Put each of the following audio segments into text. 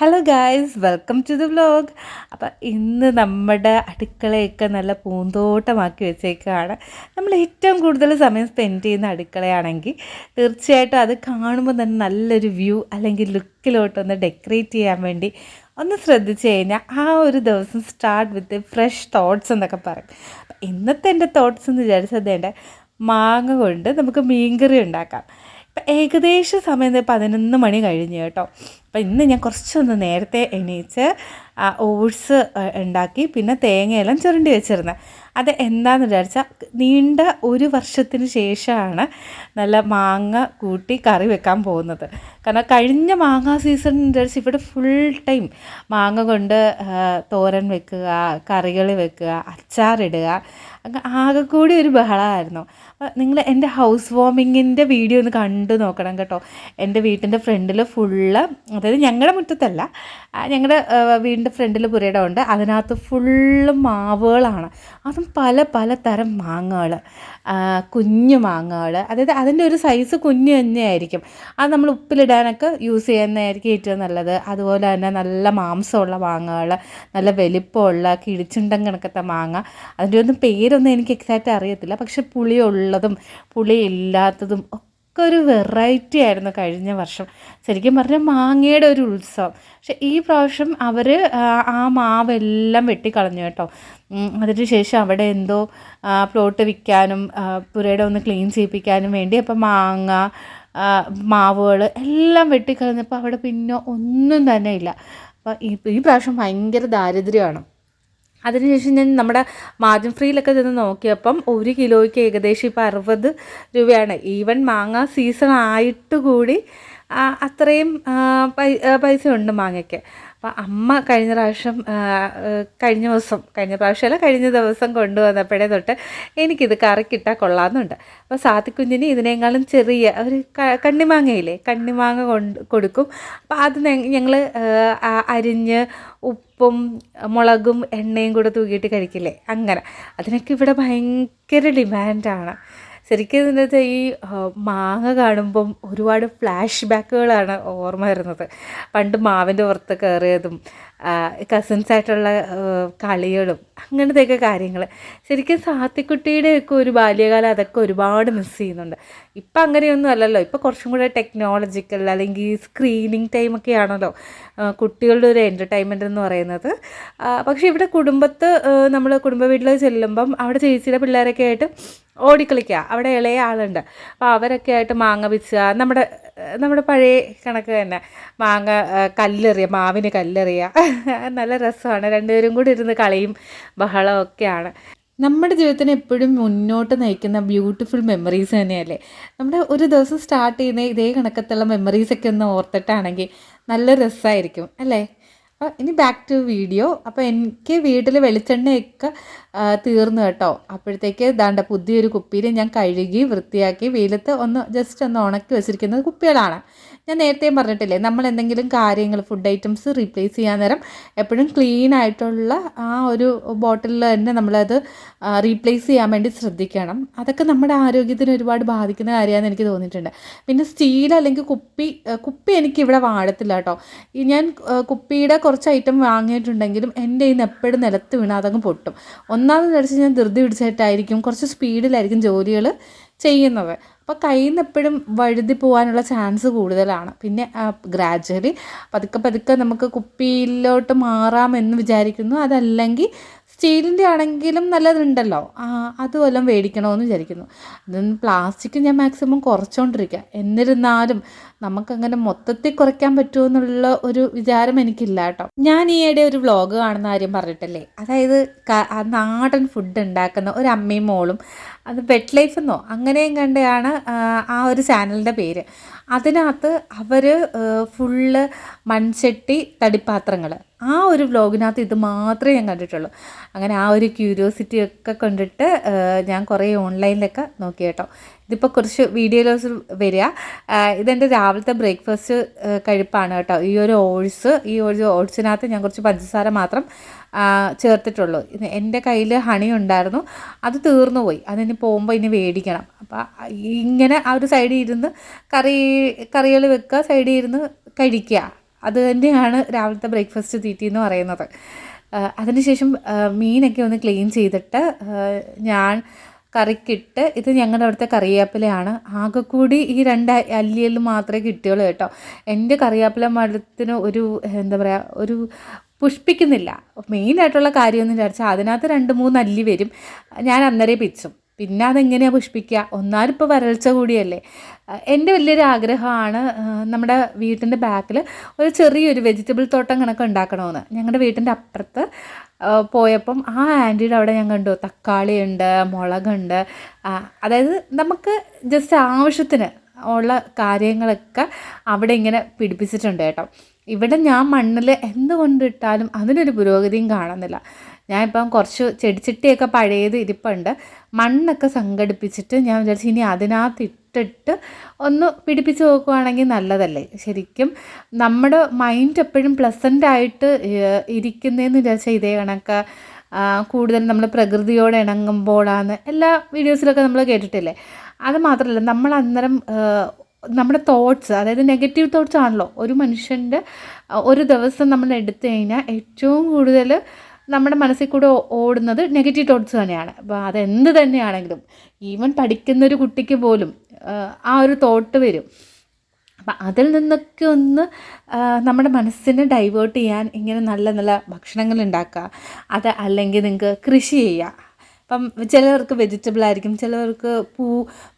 Hello guys welcome to the vlog അപ്പം ഇന്ന് നമ്മുടെ അടുക്കളയൊക്കെ നല്ല പൂന്തോട്ടമാക്കി വെച്ചേക്കാണ്. നമ്മൾ ഏറ്റവും കൂടുതൽ സമയം സ്പെൻഡ് ചെയ്യുന്ന അടുക്കളയാണെങ്കിൽ തീർച്ചയായിട്ടും അത് കാണുമ്പോൾ തന്നെ നല്ലൊരു വ്യൂ അല്ലെങ്കിൽ ലുക്കിലോട്ടൊന്ന് ഡെക്കറേറ്റ് ചെയ്യാൻ വേണ്ടി ഒന്ന് ശ്രദ്ധിച്ചു കഴിഞ്ഞാൽ ആ ഒരു ദിവസം സ്റ്റാർട്ട് വിത്ത് ഫ്രഷ് തോട്ട്സ് എന്നൊക്കെ പറയും. ഇന്നത്തെ എന്റെ തോട്ട്സ് എന്ന് വിചാരിച്ചത് എന്റെ മാങ്ങ കൊണ്ട് നമുക്ക് മീൻകറി ഉണ്ടാക്കാം. ഇപ്പം ഏകദേശം സമയം പതിനൊന്ന് മണി കഴിഞ്ഞു കേട്ടോ. അപ്പം ഇന്ന് ഞാൻ കുറച്ചൊന്ന് നേരത്തെ എണീച്ച് ഓട്സ് ഉണ്ടാക്കി പിന്നെ തേങ്ങയെല്ലാം ചുരണ്ടി വെച്ചിരുന്നത് അത് എന്താണെന്ന് വിചാരിച്ചാൽ നീണ്ട ഒരു വർഷത്തിന് ശേഷമാണ് നല്ല മാങ്ങ കൂട്ടി കറി വെക്കാൻ പോകുന്നത്. കാരണം കഴിഞ്ഞ മാങ്ങ സീസൺ വിചാരിച്ച് ഇവിടെ ഫുൾ ടൈം മാങ്ങ കൊണ്ട് തോരൻ വെക്കുക കറികൾ വെക്കുക അച്ചാറിടുക ആകെ കൂടി ഒരു ബഹളമായിരുന്നു നിങ്ങൾ എന്റെ ഹൗസ് വാമിങ്ങിന്റെ വീഡിയോ ഒന്ന് കണ്ടു നോക്കണം കേട്ടോ. എന്റെ വീട്ടിന്റെ ഫ്രണ്ടിൽ ഫുള്ള് അതായത് ഞങ്ങളുടെ മുറ്റത്തല്ല ഞങ്ങളുടെ വീടിന്റെ ഫ്രണ്ടിൽ പുരയിടമുണ്ട്. അതിനകത്ത് ഫുള്ള് മാവുകളാണ്. അതും പല പല തരം മാങ്ങകൾ കുഞ്ഞു മാങ്ങകൾ അതായത് അതിന്റെ ഒരു സൈസ് കുഞ്ഞു തന്നെയായിരിക്കും. അത് നമ്മൾ ഉപ്പിലിടാനൊക്കെ യൂസ് ചെയ്യുന്നതായിരിക്കും ഏറ്റവും നല്ലത്. അതുപോലെ തന്നെ നല്ല മാംസമുള്ള മാങ്ങകൾ നല്ല വലിപ്പമുള്ള കിഴിച്ചുണ്ടം കണക്കത്തെ മാങ്ങ. അതിന്റെ ഒന്നും പേരൊന്നും എനിക്ക് എക്സാക്റ്റ് അറിയത്തില്ല. പക്ഷെ പുളിയുള്ളതും പുളി ഇല്ലാത്തതും ഒക്കെ ഒരു വെറൈറ്റി ആയിരുന്നു കഴിഞ്ഞ വർഷം. ശരിക്കും പറഞ്ഞാൽ മാങ്ങയുടെ ഒരു ഉത്സവം. പക്ഷെ ഈ പ്രാവശ്യം അവർ ആ മാവെല്ലാം വെട്ടിക്കളഞ്ഞു കേട്ടോ. അതിന് ശേഷം അവിടെ എന്തോ പ്ലോട്ട് വിൽക്കാനും പുരയുടെ ഒന്ന് ക്ലീൻ ചെയ്യിപ്പിക്കാനും വേണ്ടി അപ്പം മാങ്ങ മാവുകൾ എല്ലാം വെട്ടിക്കളഞ്ഞപ്പോൾ അവിടെ പിന്നെ ഒന്നും തന്നെ ഇല്ല. അപ്പോൾ ഈ പ്രാവശ്യം ഭയങ്കര ദാരിദ്ര്യമാണ്. അതിനുശേഷം ഞാൻ നമ്മുടെ മാർജിൻ ഫ്രീയിലൊക്കെ ചെന്ന് നോക്കിയപ്പം ഒരു കിലോയ്ക്ക് ഏകദേശം ഇപ്പോൾ അറുപത് രൂപയാണ്. ഈവൻ മാങ്ങ സീസൺ ആയിട്ട് കൂടി അത്രയും പൈസ ഉണ്ട് മാങ്ങയ്ക്ക്. അപ്പം അമ്മ കഴിഞ്ഞ പ്രാവശ്യം കഴിഞ്ഞ ദിവസം കഴിഞ്ഞ പ്രാവശ്യമല്ല കഴിഞ്ഞ ദിവസം കൊണ്ടുവന്നപ്പോഴേ തൊട്ട് എനിക്കിത് കറിക്കിട്ടാൽ കൊള്ളാമെന്നുണ്ട്. അപ്പോൾ സാത്തിക്കുഞ്ഞിന് ഇതിനേക്കാളും ചെറിയ ഒരു കണ്ണിമാങ്ങയില്ലേ കണ്ണിമാങ്ങ കൊണ്ട് കൊടുക്കും. അപ്പോൾ അത് ഞങ്ങൾ അരിഞ്ഞ് ഉപ്പും മുളകും എണ്ണയും കൂടെ തൂക്കിയിട്ട് കഴിക്കില്ലേ? അങ്ങനെ. അതിനൊക്കെ ഇവിടെ ഭയങ്കര ഡിമാൻഡാണ്. ശരിക്കും ഇതിനകത്ത് ഈ മാങ്ങ കാണുമ്പം ഒരുപാട് ഫ്ലാഷ് ബാക്കുകളാണ് ഓർമ്മ വരുന്നത്. പണ്ട് മാവിന്റെ പുറത്ത് കയറിയതും കസിൻസായിട്ടുള്ള കളികളും അങ്ങനത്തെയൊക്കെ കാര്യങ്ങൾ ശരിക്കും സാത്തിക്കുട്ടിയുടെയൊക്കെ ഒരു ബാല്യകാലം അതൊക്കെ ഒരുപാട് മിസ് ചെയ്യുന്നുണ്ട്. ഇപ്പം അങ്ങനെയൊന്നും അല്ലല്ലോ. ഇപ്പം കുറച്ചും കൂടെ ടെക്നോളജിക്കൽ അല്ലെങ്കിൽ സ്ക്രീനിങ് ടൈമൊക്കെ ആണല്ലോ കുട്ടികളുടെ ഒരു എന്റർടൈൻമെന്റ് എന്ന് പറയുന്നത്. പക്ഷേ ഇവിടെ കുടുംബത്ത് നമ്മൾ കുടുംബ വീട്ടിൽ ചെല്ലുമ്പം അവിടെ ചേച്ചിയുടെ പിള്ളേരൊക്കെ ആയിട്ട് ഓടിക്കളിക്കുക അവിടെ ഇളയ ആളുണ്ട്. അപ്പോൾ അവരൊക്കെ ആയിട്ട് മാങ്ങ പിച്ചുക നമ്മുടെ നമ്മുടെ പഴയ കണക്ക് തന്നെ. മാങ്ങ കല്ലെറിയുക മാവിന് കല്ലെറിയുക നല്ല രസമാണ്. രണ്ടുപേരും കൂടി ഇരുന്ന് കളിയും ബഹളവും ഒക്കെയാണ് നമ്മുടെ ജീവിതത്തിന് എപ്പോഴും മുന്നോട്ട് നയിക്കുന്ന ബ്യൂട്ടിഫുൾ മെമ്മറീസ് തന്നെയല്ലേ? നമ്മുടെ ഒരു ദിവസം സ്റ്റാർട്ട് ചെയ്യുന്ന ഇതേ കണക്കത്തുള്ള മെമ്മറീസൊക്കെ ഒന്ന് ഓർത്തിട്ടാണെങ്കിൽ നല്ല രസമായിരിക്കും അല്ലേ? അപ്പോൾ ഇനി ബാക്ക് ടു വീഡിയോ അപ്പോൾ എനിക്ക് വീട്ടിൽ വെളിച്ചെണ്ണയൊക്കെ തീർന്നു കേട്ടോ. അപ്പോഴത്തേക്ക് ദാണ്ട പുതിയൊരു കുപ്പിയിൽ ഞാൻ കഴുകി വൃത്തിയാക്കി വെയിലത്ത് ഒന്ന് ജസ്റ്റ് ഒന്ന് ഉണക്കി വെച്ചിരിക്കുന്നത് കുപ്പികളാണ്. ഞാൻ നേരത്തെ പറഞ്ഞിട്ടില്ലേ നമ്മൾ എന്തെങ്കിലും കാര്യങ്ങൾ ഫുഡ് ഐറ്റംസ് റീപ്ലേസ് ചെയ്യാൻ നേരം എപ്പോഴും ക്ലീൻ ആയിട്ടുള്ള ആ ഒരു ബോട്ടിലിൽ തന്നെ നമ്മളത് റീപ്ലേസ് ചെയ്യാൻ വേണ്ടി ശ്രദ്ധിക്കണം. അതൊക്കെ നമ്മുടെ ആരോഗ്യത്തിന് ഒരുപാട് ബാധിക്കുന്ന കാര്യമാണെന്ന് എനിക്ക് തോന്നിയിട്ടുണ്ട്. പിന്നെ സ്റ്റീൽ അല്ലെങ്കിൽ കുപ്പി കുപ്പി എനിക്ക് ഇവിടെ വാഴത്തില്ല കേട്ടോ. ഞാൻ കുപ്പിയുടെ കുറച്ച് ഐറ്റം വാങ്ങിയിട്ടുണ്ടെങ്കിലും എന്റെ നിന്ന് എപ്പോഴും നിലത്ത് വീണാൽ അതങ്ങ് പൊട്ടും. ഒന്നാമത് നടിച്ച് ഞാൻ ധൃതി പിടിച്ചിട്ടായിരിക്കും കുറച്ച് സ്പീഡിലായിരിക്കും ജോലികൾ ചെയ്യുന്നത്. അപ്പോൾ കയ്യിൽ നിന്ന് എപ്പോഴും വഴുതി പോകാനുള്ള ചാൻസ് കൂടുതലാണ്. പിന്നെ ഗ്രാജ്വലി പതുക്കെ പതുക്കെ നമുക്ക് കുപ്പിയിലോട്ട് മാറാമെന്ന് വിചാരിക്കുന്നു. അതല്ലെങ്കിൽ സ്റ്റീലിന്റെ ആണെങ്കിലും നല്ലതുണ്ടല്ലോ. അത് വല്ലതും മേടിക്കണമെന്ന് വിചാരിക്കുന്നു. അതൊന്നും പ്ലാസ്റ്റിക് ഞാൻ മാക്സിമം കുറച്ചുകൊണ്ടിരിക്കുക എന്നിരുന്നാലും നമുക്കങ്ങനെ മൊത്തത്തിൽ കുറയ്ക്കാൻ പറ്റുമെന്നുള്ള ഒരു വിചാരം എനിക്കില്ല കേട്ടോ. ഞാൻ ഈയിടെ ഒരു വ്ളോഗ് കാണുന്ന കാര്യം പറഞ്ഞിട്ടല്ലേ? അതായത് നാടൻ ഫുഡ് ഉണ്ടാക്കുന്ന ഒരു അമ്മയും മോളും അത് പെറ്റ് ലൈഫ് എന്നോ അങ്ങനെയും കണ്ടാണ് ആ ഒരു ചാനലിന്റെ പേര്. അതിനകത്ത് അവർ ഫുള്ള് മൺചട്ടി തടിപ്പാത്രങ്ങൾ ആ ഒരു വ്ലോഗിനകത്ത് ഇത് മാത്രമേ ഞാൻ കണ്ടിട്ടുള്ളൂ. അങ്ങനെ ആ ഒരു ക്യൂരിയോസിറ്റി ഒക്കെ കണ്ടിട്ട് ഞാൻ കുറേ ഓൺലൈനിലൊക്കെ നോക്കി കേട്ടോ. ഇതിപ്പോൾ കുറച്ച് വീഡിയോസ് വരിക. ഇതെന്റെ രാവിലത്തെ ബ്രേക്ക്ഫാസ്റ്റ് കഴിപ്പാണ് കേട്ടോ. ഈ ഒരു ഓട്സ് ഈ ഒരു ഓട്സിനകത്ത് ഞാൻ കുറച്ച് പഞ്ചസാര മാത്രം ചേർത്തിട്ടുള്ളൂ. എന്റെ കയ്യിൽ ഹണി ഉണ്ടായിരുന്നു. അത് തീർന്നു പോയി. അതിന് പോകുമ്പോൾ ഇനി മേടിക്കണം അപ്പോൾ ഇങ്ങനെ ആ ഒരു സൈഡിൽ ഇരുന്ന് കറി കറികൾ വെക്കുക സൈഡിൽ ഇരുന്ന് കഴിക്കുക. അത് തന്നെയാണ് രാവിലത്തെ ബ്രേക്ക്ഫാസ്റ്റ് തീറ്റി എന്ന് പറയുന്നത്. അതിനുശേഷം മീനൊക്കെ ഒന്ന് ക്ലീൻ ചെയ്തിട്ട് ഞാൻ കറിക്കിട്ട് ഇത് ഞങ്ങളുടെ അവിടുത്തെ ആകെ കൂടി ഈ രണ്ട് അല്ലിയിൽ മാത്രമേ കിട്ടിയുള്ളൂ കേട്ടോ. എന്റെ കറിവേപ്പില മരത്തിന് ഒരു എന്താ പറയുക ഒരു പുഷ്പിക്കുന്നില്ല. മെയിനായിട്ടുള്ള കാര്യമെന്ന് വിചാരിച്ചാൽ അതിനകത്ത് രണ്ട് മൂന്ന് അല്ലി വരും. ഞാൻ അന്നേരം പിച്ചും. പിന്നെ അതെങ്ങനെയാണ് പുഷ്പിക്കുക? ഒന്നാലും ഇപ്പോൾ വരൾച്ച കൂടിയല്ലേ. എന്റെ വലിയൊരു ആഗ്രഹമാണ് നമ്മുടെ വീട്ടിന്റെ ബാക്കിൽ ഒരു ചെറിയൊരു വെജിറ്റബിൾ തോട്ടം കണക്ക് ഉണ്ടാക്കണമെന്ന്. ഞങ്ങളുടെ വീട്ടിന്റെ അപ്പുറത്ത് പോയപ്പം ആ ആന്റിയുടെ അവിടെ ഞാൻ കണ്ടു. തക്കാളിയുണ്ട് മുളകുണ്ട്. അതായത് നമുക്ക് ജസ്റ്റ് ആവശ്യത്തിന് ഉള്ള കാര്യങ്ങളൊക്കെ അവിടെ ഇങ്ങനെ പിടിപ്പിച്ചിട്ടുണ്ട് കേട്ടോ. ഇവിടെ ഞാൻ മണ്ണിൽ എന്തുകൊണ്ടിട്ടാലും അതിനൊരു പുരോഗതിയും കാണുന്നില്ല. ഞാൻ ഇപ്പം കുറച്ച് ചെടിച്ചട്ടിയൊക്കെ പഴയത് ഇരിപ്പുണ്ട് മണ്ണൊക്കെ സംഘടിപ്പിച്ചിട്ട് ഞാൻ വിചാരിച്ചു ഇനി അതിനകത്ത് ഇട്ടിട്ട് ഒന്ന് പിടിപ്പിച്ച് നോക്കുവാണെങ്കിൽ നല്ലതല്ലേ? ശരിക്കും നമ്മുടെ മൈൻഡ് എപ്പോഴും പ്ലസന്റ് ആയിട്ട് ഇരിക്കുന്നതെന്ന് വിചാരിച്ചാൽ ഇതേ കണക്ക്. കൂടുതൽ നമ്മൾ പ്രകൃതിയോട് ഇണങ്ങുമ്പോഴാണ് എല്ലാ വീഡിയോസിലൊക്കെ നമ്മൾ കേട്ടിട്ടില്ലേ? അത് മാത്രമല്ല നമ്മൾ അന്നേരം നമ്മുടെ തോട്ട്സ് അതായത് നെഗറ്റീവ് തോട്ട്സ് ആണല്ലോ. ഒരു മനുഷ്യന്റെ ഒരു ദിവസം നമ്മൾ എടുത്തു കഴിഞ്ഞാൽ ഏറ്റവും കൂടുതൽ നമ്മുടെ മനസ്സിൽ കൂടെ ഓടുന്നത് നെഗറ്റീവ് തോട്ട്സ് തന്നെയാണ്. അപ്പോൾ അതെന്ത് തന്നെയാണെങ്കിലും ഈവൻ പഠിക്കുന്നൊരു കുട്ടിക്ക് പോലും ആ ഒരു തോട്ട് വരും. അപ്പം അതിൽ നിന്നൊക്കെ ഒന്ന് നമ്മുടെ മനസ്സിനെ ഡൈവേർട്ട് ചെയ്യാൻ ഇങ്ങനെ നല്ല നല്ല ഭക്ഷണങ്ങൾ ഉണ്ടാക്കുക. അത് അല്ലെങ്കിൽ നിങ്ങൾക്ക് കൃഷി ചെയ്യുക അപ്പം ചിലവർക്ക് വെജിറ്റബിൾ ആയിരിക്കും ചിലവർക്ക് പൂ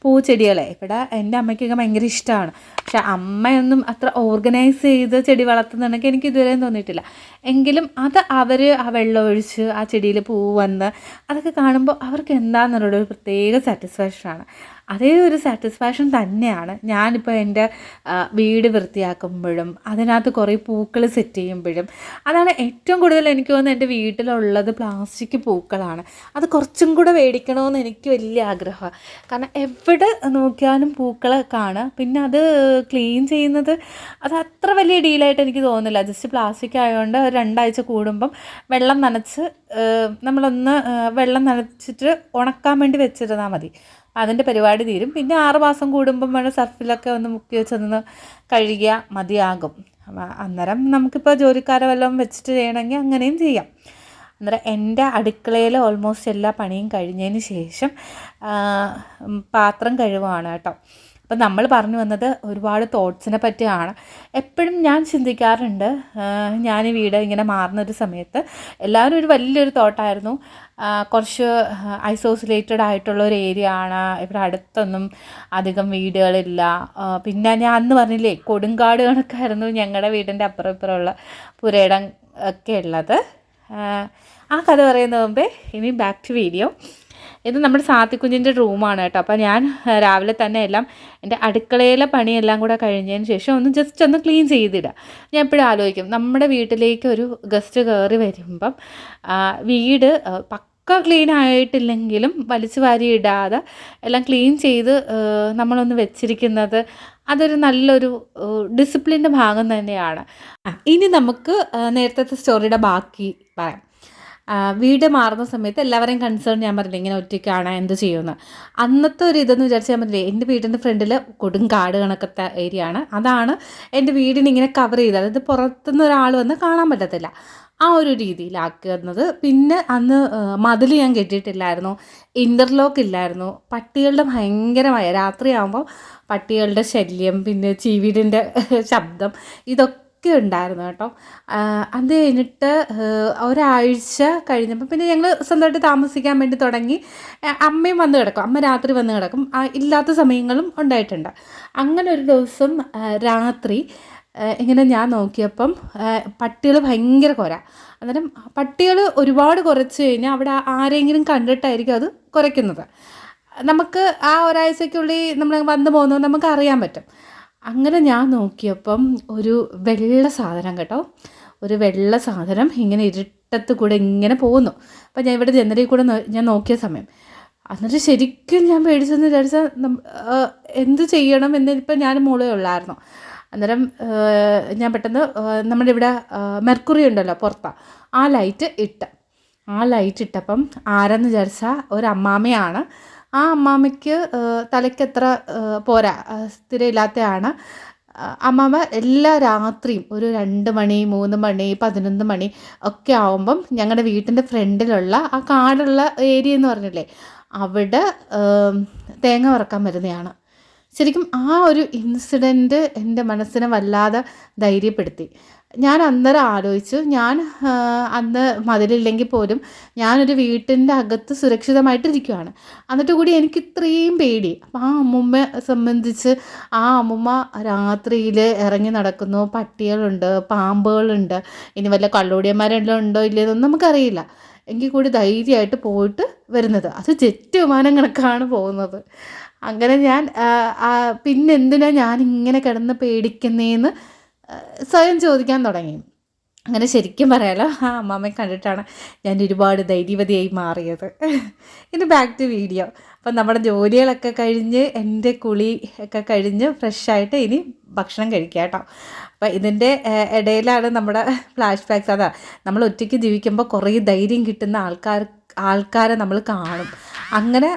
പൂച്ചെടികളെ. ഇവിടെ എന്റെ അമ്മയ്ക്കൊക്കെ ഭയങ്കര ഇഷ്ടമാണ്. പക്ഷെ അമ്മയൊന്നും അത്ര ഓർഗനൈസ് ചെയ്ത് ചെടി വളർത്തുന്നുണ്ടെങ്കിൽ എനിക്ക് ഇതുവരെയും തോന്നിയിട്ടില്ല. എങ്കിലും അത് അവർ ആ വെള്ളം ഒഴിച്ച് ആ ചെടിയിൽ പൂ വന്ന് അതൊക്കെ കാണുമ്പോൾ അവർക്ക് എന്താണെന്നുള്ളൊരു പ്രത്യേക സാറ്റിസ്ഫാക്ഷനാണ് അതേ ഒരു സാറ്റിസ്ഫാക്ഷൻ തന്നെയാണ്. ഞാനിപ്പോൾ എന്റെ വീട് വൃത്തിയാക്കുമ്പോഴും അതിനകത്ത് കുറേ പൂക്കൾ സെറ്റ് ചെയ്യുമ്പോഴും അതാണ് ഏറ്റവും കൂടുതൽ എനിക്ക് തോന്നുന്നത് എന്റെ വീട്ടിലുള്ളത് പ്ലാസ്റ്റിക് പൂക്കളാണ്. അത് കുറച്ചും കൂടെ മേടിക്കണമെന്ന് എനിക്ക് വലിയ ആഗ്രഹമാണ് കാരണം എവിടെ നോക്കിയാലും പൂക്കൾ കാണുക പിന്നെ അത് ക്ലീൻ ചെയ്യുന്നത് അത് അത്ര വലിയ ഡീലായിട്ട് എനിക്ക് തോന്നുന്നില്ല. ജസ്റ്റ് പ്ലാസ്റ്റിക് ആയതുകൊണ്ട് രണ്ടാഴ്ച കൂടുമ്പം വെള്ളം നനച്ച് നമ്മളൊന്ന് വെള്ളം നനച്ചിട്ട് ഉണക്കാൻ വേണ്ടി വെച്ചിരുന്നാൽ മതി. അതിന്റെ പരിപാടി തീരും. പിന്നെ ആറ് മാസം കൂടുമ്പം വേണം സർഫിലൊക്കെ ഒന്ന് മുക്കി വെച്ചൊന്ന് കഴുകിയാൽ മതിയാകും. അന്നേരം നമുക്കിപ്പോൾ ജോലിക്കാരെ വല്ലതും വെച്ചിട്ട് ചെയ്യണമെങ്കിൽ അങ്ങനെയും ചെയ്യാം. അന്നേരം എന്റെ അടുക്കളയിൽ ഓൾമോസ്റ്റ് എല്ലാ പണിയും കഴിഞ്ഞതിന് ശേഷം പാത്രം കഴുകുവാണ് കേട്ടോ. അപ്പം നമ്മൾ പറഞ്ഞു വന്നത് ഒരുപാട് തോട്ട്സിനെ പറ്റിയാണ്. എപ്പോഴും ഞാൻ ചിന്തിക്കാറുണ്ട് ഞാൻ ഈ വീട് ഇങ്ങനെ മാറുന്നൊരു സമയത്ത്. എല്ലാവരും ഒരു വലിയൊരു തോട്ടായിരുന്നു കുറച്ച് ഐസോസിലേറ്റഡ് ആയിട്ടുള്ള ഒരു ഏരിയ ആണ്. ഇവിടെ അടുത്തൊന്നും അധികം വീടുകളില്ല. പിന്നെ ഞാൻ അന്ന് പറഞ്ഞില്ലേ കൊടുങ്കാട് കണക്കായിരുന്നു ഞങ്ങളുടെ വീടിന്റെ അപ്പുറം ഇപ്പുറമുള്ള പുരയിടം ഒക്കെ ഉള്ളത്. ആ കഥ പറയുന്ന മുമ്പേ ഇനി ബാക്ക് ടു വീഡിയോ ഇത് നമ്മുടെ സാത്തിക്കുഞ്ഞിന്റെ റൂമാണ് കേട്ടോ. അപ്പോൾ ഞാൻ രാവിലെ തന്നെ എല്ലാം എന്റെ അടുക്കളയിലെ പണിയെല്ലാം കൂടെ കഴിഞ്ഞതിന് ശേഷം ഒന്ന് ജസ്റ്റ് ഒന്ന് ക്ലീൻ ചെയ്തിടുക ഞാൻ എപ്പോഴും ആലോചിക്കും നമ്മുടെ വീട്ടിലേക്ക് ഒരു ഗസ്റ്റ് കയറി വരുമ്പം വീട് പക്ക ക്ലീൻ ആയിട്ടില്ലെങ്കിലും വലിച്ചു വാരി ഇടാതെ എല്ലാം ക്ലീൻ ചെയ്ത് നമ്മളൊന്ന് വെച്ചിരിക്കുന്നത് അതൊരു നല്ലൊരു ഡിസിപ്ലിന്റെ ഭാഗം തന്നെയാണ്. ഇനി നമുക്ക് നേരത്തെ സ്റ്റോറിയുടെ ബാക്കി പറയാം. വീട് മാറുന്ന സമയത്ത് എല്ലാവരെയും കൺസേൺ ഞാൻ പറഞ്ഞില്ല ഇങ്ങനെ ഒറ്റയ്ക്കാണ് എന്ത് ചെയ്യുമെന്ന് അന്നത്തെ ഒരു ഇതെന്ന് വിചാരിച്ച് ഞാൻ പറഞ്ഞില്ലേ എന്റെ വീടിന്റെ ഫ്രണ്ടിൽ കൊടും കാട് കണക്കത്തെ ഏരിയ ആണ് അതാണ് എന്റെ വീടിനെ ഇങ്ങനെ കവർ ചെയ്ത് അതായത് പുറത്തുനിന്ന് ഒരാൾ വന്ന് കാണാൻ പറ്റത്തില്ല. ആ ഒരു രീതിയിലാക്കുന്നത്. പിന്നെ അന്ന് മതിൽ ഞാൻ കെട്ടിയിട്ടില്ലായിരുന്നു. ഇന്റർലോക്ക് ഇല്ലായിരുന്നു. പട്ടികളുടെ ഭയങ്കരമായ രാത്രിയാകുമ്പോൾ പട്ടികളുടെ ശല്യം പിന്നെ ചീവീടിന്റെ ശബ്ദം ഇതൊക്കെ ഒക്കെ ഉണ്ടായിരുന്നു കേട്ടോ. അത് കഴിഞ്ഞിട്ട് ഒരാഴ്ച കഴിഞ്ഞപ്പോൾ പിന്നെ ഞങ്ങൾ സ്വന്തമായിട്ട് താമസിക്കാൻ വേണ്ടി തുടങ്ങി. അമ്മയും വന്ന് കിടക്കും. അമ്മ രാത്രി വന്ന് കിടക്കും. ഇല്ലാത്ത സമയങ്ങളും ഉണ്ടായിട്ടുണ്ട്. അങ്ങനെ ഒരു ദിവസം രാത്രി ഇങ്ങനെ ഞാൻ നോക്കിയപ്പം പട്ടികൾ ഭയങ്കര കുര. അന്നേരം പട്ടികൾ ഒരുപാട് കുറച്ച് കഴിഞ്ഞാൽ അവിടെ ആരെങ്കിലും കണ്ടിട്ടായിരിക്കും അത് കുറയ്ക്കുന്നത്. നമുക്ക് ആ ഒരാഴ്ചയ്ക്കുള്ളിൽ നമ്മൾ വന്നു പോകുന്നത് നമുക്ക് അറിയാൻ പറ്റും. അങ്ങനെ ഞാൻ നോക്കിയപ്പം ഒരു വെള്ള സാധനം കേട്ടോ. ഒരു വെള്ള സാധനം ഇങ്ങനെ ഇരുട്ടത്ത് കൂടെ ഇങ്ങനെ പോകുന്നു. അപ്പം ഞാൻ ഇവിടെ ജനലിൽ കൂടെ ഞാൻ നോക്കിയ സമയം. എന്നിട്ട് ശരിക്കും ഞാൻ പേടിച്ചെന്ന് വിചാരിച്ചാൽ എന്ത് ചെയ്യണം എന്നിപ്പം ഞാൻ മോളേ ഉള്ളായിരുന്നു. അന്നേരം ഞാൻ പെട്ടെന്ന് നമ്മുടെ ഇവിടെ മെർക്കുറി ഉണ്ടല്ലോ പുറത്താണ് ആ ലൈറ്റ് ഇട്ട്. ആ ലൈറ്റ് ഇട്ടപ്പം ആരെന്ന് വിചാരിച്ചാൽ ഒരു അമ്മാമ്മയാണ് ആ അമ്മാമ്മയ്ക്ക് തലയ്ക്ക് എത്ര പോരാ സ്ഥിരം സ്ഥിരമില്ലാത്തതാണ് ആ, അമ്മാമ്മ എല്ലാ രാത്രിയും ഒരു രണ്ട് മണി മൂന്ന് മണി പതിനൊന്ന് മണി ഒക്കെ ആവുമ്പം ഞങ്ങളുടെ വീട്ടിന്റെ ഫ്രണ്ടിലുള്ള ആ കാടുള്ള ഏരിയ എന്ന് പറഞ്ഞില്ലേ അവിടെ തേങ്ങ വറക്കാൻ വരുന്നതാണ് ശരിക്കും ആ ഒരു ഇൻസിഡന്റ് എന്റെ മനസ്സിനെ വല്ലാതെ ധൈര്യപ്പെടുത്തി. ഞാൻ അന്നേരം ആലോചിച്ചു. ഞാൻ അന്ന് മതിലില്ലെങ്കിൽ പോലും ഞാനൊരു വീട്ടിന്റെ അകത്ത് സുരക്ഷിതമായിട്ടിരിക്കുവാണ്. എന്നിട്ട് കൂടി എനിക്ക് ഇത്രയും പേടി. അപ്പം ആ അമ്മുമ്മയെ സംബന്ധിച്ച് ആ അമ്മുമ്മ രാത്രിയിൽ ഇറങ്ങി നടക്കുന്നു. പട്ടികളുണ്ട് പാമ്പുകളുണ്ട് ഇനി വല്ല കള്ളോടിയന്മാരെല്ലാം ഉണ്ടോ ഇല്ലയെന്നൊന്നും നമുക്കറിയില്ല. എങ്കിൽ കൂടി ധൈര്യമായിട്ട് പോയിട്ട് വരുന്നത്. അത് ജെറ്റ് വിമാനം കണക്കാണ് പോകുന്നത്. അങ്ങനെ ഞാൻ പിന്നെന്തിനാണ് ഞാൻ ഇങ്ങനെ കിടന്ന് പേടിക്കുന്നേന്ന് ആ, സ്വയം ചോദിക്കാൻ തുടങ്ങി. അങ്ങനെ ശരിക്കും പറയാലോ ആ അമ്മാമ്മയെ കണ്ടിട്ടാണ് ഞാൻ ഒരുപാട് ധൈര്യവതിയായി മാറിയത്. ഇനി ബാക്ക് ടു വീഡിയോ അപ്പം നമ്മുടെ ജോലികളൊക്കെ കഴിഞ്ഞ് എന്റെ കുളി ഒക്കെ കഴിഞ്ഞ് ഫ്രഷായിട്ട് ഇനി ഭക്ഷണം കഴിക്കുക കേട്ടോ. അപ്പം ഇതിന്റെ ഇടയിലാണ് നമ്മുടെ ഫ്ലാഷ് ബാക്ക്സ് അതാ നമ്മൾ ഒറ്റയ്ക്ക് ജീവിക്കുമ്പോൾ കുറേ ധൈര്യം കിട്ടുന്ന ആൾക്കാർ ആൾക്കാരെ നമ്മൾ കാണും. അങ്ങനെ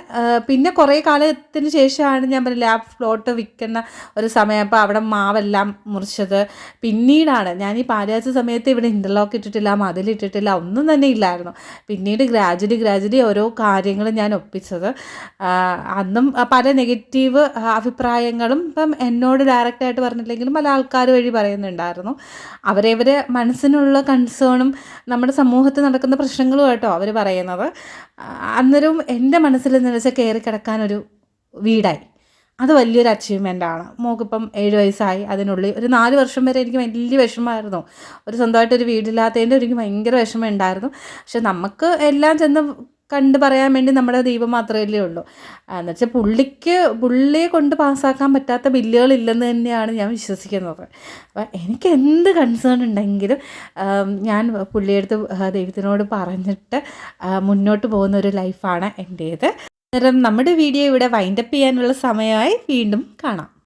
പിന്നെ കുറേ കാലത്തിന് ശേഷമാണ് ഞാൻ പറഞ്ഞില്ല ആ ഫ്ലോട്ട് വിൽക്കുന്ന ഒരു സമയം. അപ്പോൾ അവിടെ മാവെല്ലാം മുറിച്ചത്. പിന്നീടാണ് ഞാൻ ഈ പാലാച്ച സമയത്ത് ഇവിടെ ഇന്റർലോക്ക് ഇട്ടിട്ടില്ല മതിലിട്ടിട്ടില്ല ഒന്നും തന്നെ ഇല്ലായിരുന്നു. പിന്നീട് ഗ്രാജുവലി ഗ്രാജുവലി ഓരോ കാര്യങ്ങൾ ഞാൻ ഒപ്പിച്ചത്. അന്നും പല നെഗറ്റീവ് അഭിപ്രായങ്ങളും ഇപ്പം എന്നോട് ഡയറക്റ്റായിട്ട് പറഞ്ഞില്ലെങ്കിലും പല ആൾക്കാർ വഴി പറയുന്നുണ്ടായിരുന്നു. അവരവരെ മനസ്സിനുള്ള കൺസേണും നമ്മുടെ സമൂഹത്തിൽ നടക്കുന്ന പ്രശ്നങ്ങളും കേട്ടോ അവർ പറയുന്നത്. അന്നേരവും എന്റെ മനസ്സിൽ എന്ന് വെച്ചാൽ കയറി കിടക്കാനൊരു വീടായി. അത് വലിയൊരു അച്ചീവ്മെന്റാണ് മോക്കിപ്പം ഏഴ് വയസ്സായി. അതിനുള്ളിൽ ഒരു നാല് വർഷം വരെ എനിക്ക് വലിയ വിഷമമായിരുന്നു. ഒരു സ്വന്തമായിട്ടൊരു വീടില്ലാത്തതിന്റെ എനിക്ക് ഭയങ്കര വിഷമം ഉണ്ടായിരുന്നു. പക്ഷെ നമുക്ക് എല്ലാം ചെന്ന് കണ്ട് പറയാൻ വേണ്ടി നമ്മുടെ ദൈവം മാത്രമല്ലേ ഉള്ളൂ. എന്ന് വെച്ചാൽ പുള്ളിക്ക് പുള്ളിയെ കൊണ്ട് പാസ്സാക്കാൻ പറ്റാത്ത ബില്ലുകളില്ലെന്ന് തന്നെയാണ് ഞാൻ വിശ്വസിക്കുന്നത്. അപ്പം എനിക്ക് എന്ത് കൺസേൺ ഉണ്ടെങ്കിലും ഞാൻ പുള്ളിയെടുത്ത് ദൈവത്തിനോട് പറഞ്ഞിട്ട് മുന്നോട്ട് പോകുന്ന ഒരു ലൈഫാണ് എന്റേത് അന്നേരം നമ്മുടെ വീഡിയോ ഇവിടെ വൈൻഡപ്പ് ചെയ്യാനുള്ള സമയമായി. വീണ്ടും കാണാം.